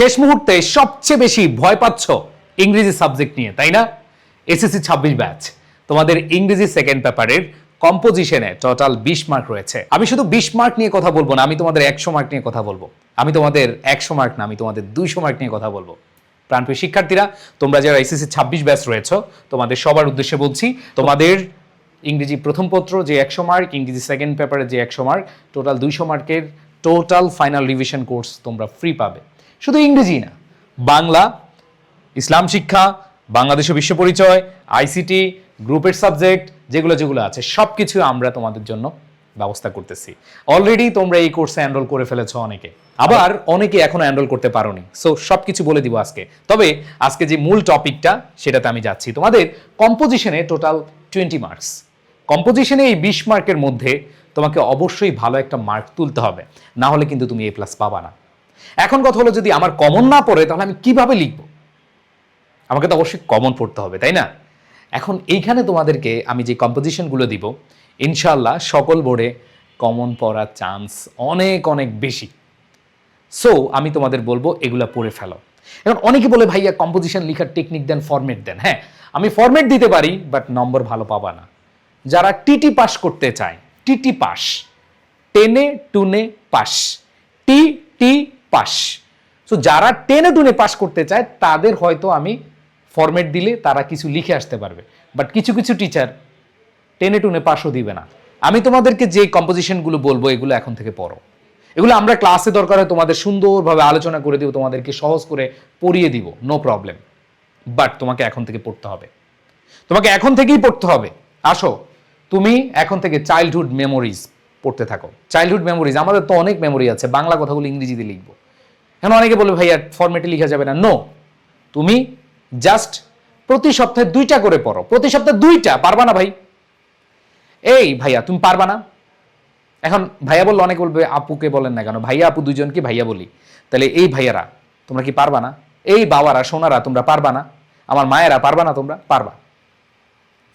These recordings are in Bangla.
শেষ মুহূর্তে সবচেয়ে বেশি ভয় পাচ্ছ ইংরেজি সাবজেক্ট নিয়ে, তাই না? এসএসসি ছাব্বিশ ব্যাচ। তোমাদের ইংরেজি সেকেন্ড পেপারের কম্পোজিশনে টোটাল বিশ মার্ক রয়েছে। আমি শুধু বিশ মার্ক নিয়ে কথা বলব না, আমি তোমাদের একশো মার্ক নিয়ে কথা বলব। আমি তোমাদের একশো মার্ক না, আমি তোমাদের দুইশো মার্ক নিয়ে কথা বলব। প্রাণপ্রিয় শিক্ষার্থীরা, তোমরা যারা এসএসসি ছাব্বিশ ব্যাচ রয়েছ, তোমাদের সবার উদ্দেশ্যে বলছি, তোমাদের ইংরেজি প্রথম পত্র যে একশো মার্ক ইংরেজি সেকেন্ড পেপারে যে একশো মার্ক টোটাল দুইশো মার্কের টোটাল ফাইনাল রিভিশন কোর্স তোমরা ফ্রি পাবে। শুধু ইংরেজি না, বাংলা, ইসলাম শিক্ষা, বাংলাদেশ বিশ্ব পরিচয়, আইসিটি, গ্রুপের সাবজেক্ট, যেগুলো যেগুলো আছে সব কিছু আমরা তোমাদের জন্য ব্যবস্থা করতেছি। অলরেডি তোমরা এই কোর্সে এনরোল করে ফেলেছো অনেকে। আবার অনেকে এখনও এনরোল করতে পারোনি। সো সব কিছু বলে দিব আজকে। তবে আজকে যে মূল টপিকটা সেটাতে আমি যাচ্ছি। তোমাদের কম্পোজিশনে টোটাল টোয়েন্টি মার্কস কম্পোজিশনে এই বিশ মার্কের মধ্যে তোমাকে অবশ্যই ভালো একটা মার্ক তুলতে হবে। না হলে কিন্তু তুমি এ প্লাস পাবা না। এখন কথা হলো যদি আমার কমন না পড়ে, তাহলে আমি কীভাবে লিখব? আমাকে তো অবশ্যই কমন পড়তে হবে, তাই না? এখন এইখানে তোমাদেরকে আমি যে কম্পোজিশনগুলো দিব ইনশাল্লাহ সকল বোর্ডে কমন পড়ার চান্স অনেক অনেক বেশি। সো আমি তোমাদের বলব এগুলা পড়ে ফেলো। এখন অনেকে বলে, ভাইয়া কম্পোজিশন লেখার টেকনিক দেন ফরম্যাট দেন। হ্যাঁ আমি ফরম্যাট দিতে পারি বাট নম্বর ভালো পাবা না। যারা টিটি পাস করতে চায় টিটি পাস টেনে, টুনে পাস টি টি পাস। সো যারা টেনে টুনে পাস করতে চায়, তাদের হয়তো আমি ফরম্যাট দিলে তারা কিছু লিখে আসতে পারবে। বাট কিছু কিছু টিচার টেনে টুনে পাসও দিবে না। আমি তোমাদেরকে যে কম্পোজিশনগুলো বলব, এগুলো এখন থেকে পড়ো। এগুলো আমরা ক্লাসে দরকার হয় তোমাদের সুন্দরভাবে আলোচনা করে দিব, তোমাদেরকে সহজ করে পড়িয়ে দিব নো প্রবলেম বাট তোমাকে এখন থেকে পড়তে হবে। তোমাকে এখন থেকেই পড়তে হবে। আসো, তুমি এখন থেকে চাইল্ডহুড মেমোরিজ পড়তে থাকো। চাইল্ডহুড মেমোরিজ আমাদের তো অনেক মেমোরি আছে, বাংলা কথাগুলো ইংরেজিতে লিখব। এখন অনেকে বলবে ভাইয়া ফরম্যাটে লেখা যাবে না? নো তুমি জাস্ট প্রতি সপ্তাহে দুইটা করে পড়ো। প্রতি সপ্তাহে দুইটা, পারবা না ভাই? এই ভাইয়া, তুমি পারবা না? এখন ভাইয়া বললে অনেকে বলবে, আপুকে বলেন না কেন? ভাইয়া, আপু দুজনকে ভাইয়া বলি? তাহলে এই ভাইয়ারা, তোমরা কি পারবা না? এই বাবারা, সোনারা, তোমরা পারবা না? আমার মায়েরা পারবা না তোমরা? পারবা।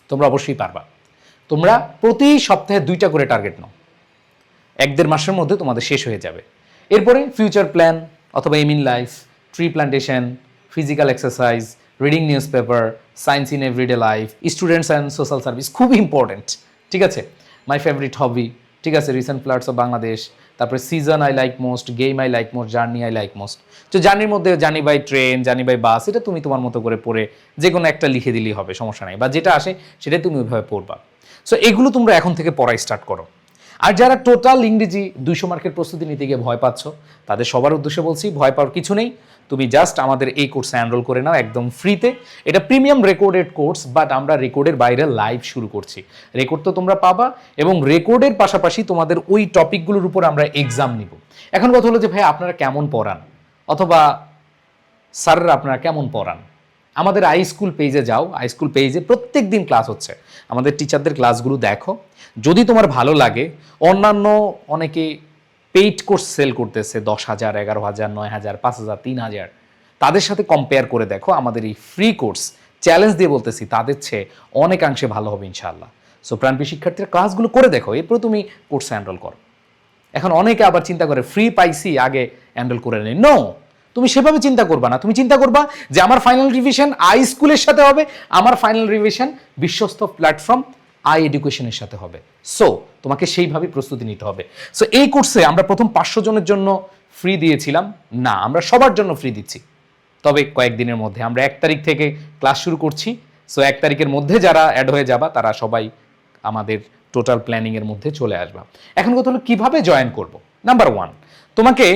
তোমরা অবশ্যই পারবা। তোমরা প্রতি সপ্তাহে দুইটা করে টার্গেট নাও। এক দেড় মাসের মধ্যে তোমাদের শেষ হয়ে যাবে। এরপরে ফিউচার প্ল্যান অথবা aim in life tree plantation physical exercise reading newspaper science in everyday life students and social service খুব ইম্পর্টেন্ট ঠিক আছে? মাই ফেভারিট হবি ঠিক আছে? রিসেন্ট ফ্লাটস অফ বাংলাদেশ তারপরে season I like most game I like most journey I like most তো জার্নির মধ্যে journey by train journey by bus এটা তুমি তোমার মতো করে পড়ে যে কোনো একটা লিখে দিলেই হবে, সমস্যা নাই। বা যেটা আসে সেটাই তুমি ওইভাবে পড়বা। সো এগুলো তোমরা এখন থেকে পড়াই স্টার্ট করো। আর যারা টোটাল ইংরেজি দুইশো মার্কের প্রস্তুতি নিতে গিয়ে ভয় পাচ্ছ, তাদের সবার উদ্দেশ্যে বলছি, ভয় পাওয়ার কিছু নেই। তুমি জাস্ট আমাদের এই কোর্সে এনরোল করে নাও একদম ফ্রিতে এটা প্রিমিয়াম রেকর্ডেড কোর্স বাট আমরা রেকর্ডের বাইরে লাইভ শুরু করছি। রেকর্ড তো তোমরা পাবা এবং রেকর্ডের পাশাপাশি তোমাদের ওই টপিকগুলোর উপর আমরা এক্সাম নিব। এখন কথা হলো যে, ভাই, আপনারা কেমন পড়ান? অথবা স্যাররা আপনারা কেমন পড়ান? আমাদের আই স্কুল পেজে যাও আই স্কুল পেজে প্রত্যেক দিন ক্লাস হচ্ছে। আমাদের টিচারদের ক্লাসগুলো দেখো। যদি তোমার ভালো লাগে, অন্যান্য অনেকে পেইড কোর্স সেল করতেছে, দশ হাজার, এগারো হাজার, নয় হাজার, পাঁচ হাজার, তিন হাজার। তাদের সাথে কম্পেয়ার করে দেখো, আমাদের এই ফ্রি কোর্স চ্যালেঞ্জ দিয়ে বলতেছি, তাদের চেয়ে অনেকাংশে ভালো হবে ইনশাআল্লাহ। সো প্রাণপ্রিয় শিক্ষার্থীরা ক্লাসগুলো করে দেখো, এরপর তুমি কোর্সে এনরোল করো। এখন অনেকে আবার চিন্তা করে ফ্রি পাইছি, আগে এনরোল করে নেই। নো তুমি সেভাবে চিন্তা করবা না। তুমি চিন্তা করবা যে আমার ফাইনাল রিভিশন আই স্কুলের সাথে হবে, আমার ফাইনাল রিভিশন বিশ্বস্ত প্ল্যাটফর্ম আই এডুকেশনের সাথে হবে। সো তোমাকে সেইভাবে প্রস্তুতি নিতে হবে। সো এই কোর্সে আমরা প্রথম পাঁচশো জনের জন্য ফ্রি দিয়েছিলাম। না, আমরা সবার জন্য ফ্রি দিচ্ছি। তবে কয়েকদিনের মধ্যে আমরা এক তারিখ থেকে ক্লাস শুরু করছি। সো এক তারিখের মধ্যে যারা অ্যাড হয়ে যাবা, তারা সবাই আমাদের টোটাল প্ল্যানিংয়ের মধ্যে চলে আসবা। এখন কথা হলো, কীভাবে জয়েন করব? নাম্বার ওয়ান তোমাকে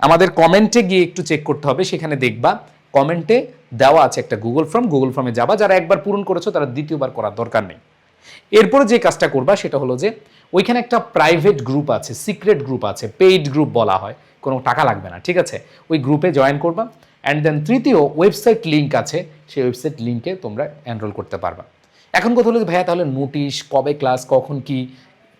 আমাদের কমেন্টে গিয়ে একটু চেক করতে হবে, সেখানে দেখবা। কমেন্টে দেওয়া আছে একটা গুগল ফর্ম গুগল ফর্মে যাবা। যারা একবার পূরণ করেছ, তারা দ্বিতীয়বার করার দরকার নেই। এরপরে যে কাজটা করবা, সেটা হলো যে, ওইখানে একটা প্রাইভেট গ্রুপ আছে সিক্রেট গ্রুপ আছে পেইড গ্রুপ বলা হয়। কোনো টাকা লাগবে না, ঠিক আছে? ওই গ্রুপে জয়েন করবা। অ্যান্ড দেন তৃতীয় ওয়েবসাইট লিঙ্ক আছে, সেই ওয়েবসাইট লিঙ্কে তোমরা এনরোল করতে পারবা। এখন কথা হলো ভাইয়া, তাহলে নোটিশ কবে ক্লাস কখন কি?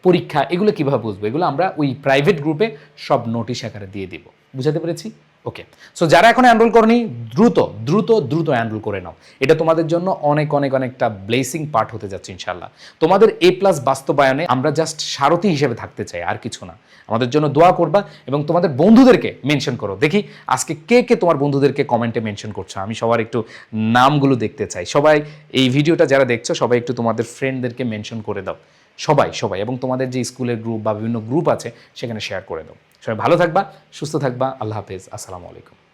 পরীক্ষা, এগুলো কীভাবে বুঝব? এগুলো আমরা ওই প্রাইভেট গ্রুপে সব নোটিশ আকারে দিয়ে দিব। বুঝাতে পেরেছি? ওকে সো যারা এখন এনরোল করনি, দ্রুত দ্রুত দ্রুত এনরোল করে নাও। এটা তোমাদের জন্য অনেক অনেক, অনেকটা ব্লেসিং পার্ট হতে যাচ্ছে ইনশাল্লাহ তোমাদের এ প্লাস বাস্তবায়নে আমরা জাস্ট সারথি হিসেবে থাকতে চাই, আর কিছু না। আমাদের জন্য দোয়া করবা এবং তোমাদের বন্ধুদেরকে মেনশন করো। দেখি, আজকে কে কে তোমার বন্ধুদেরকে কমেন্টে মেনশন করছ? আমি সবার একটু নামগুলো দেখতে চাই। সবাই এই ভিডিওটা যারা দেখছ, সবাই একটু তোমাদের ফ্রেন্ডদেরকে মেনশন করে দাও। সবাই সবাই এবং তোমাদের যে স্কুলের গ্রুপ বা বিভিন্ন গ্রুপ আছে, সেখানে শেয়ার করে দাও। সবাই ভালো থাকবা, সুস্থ থাকবা, আল্লাহ হাফেজ, আসসালামু আলাইকুম।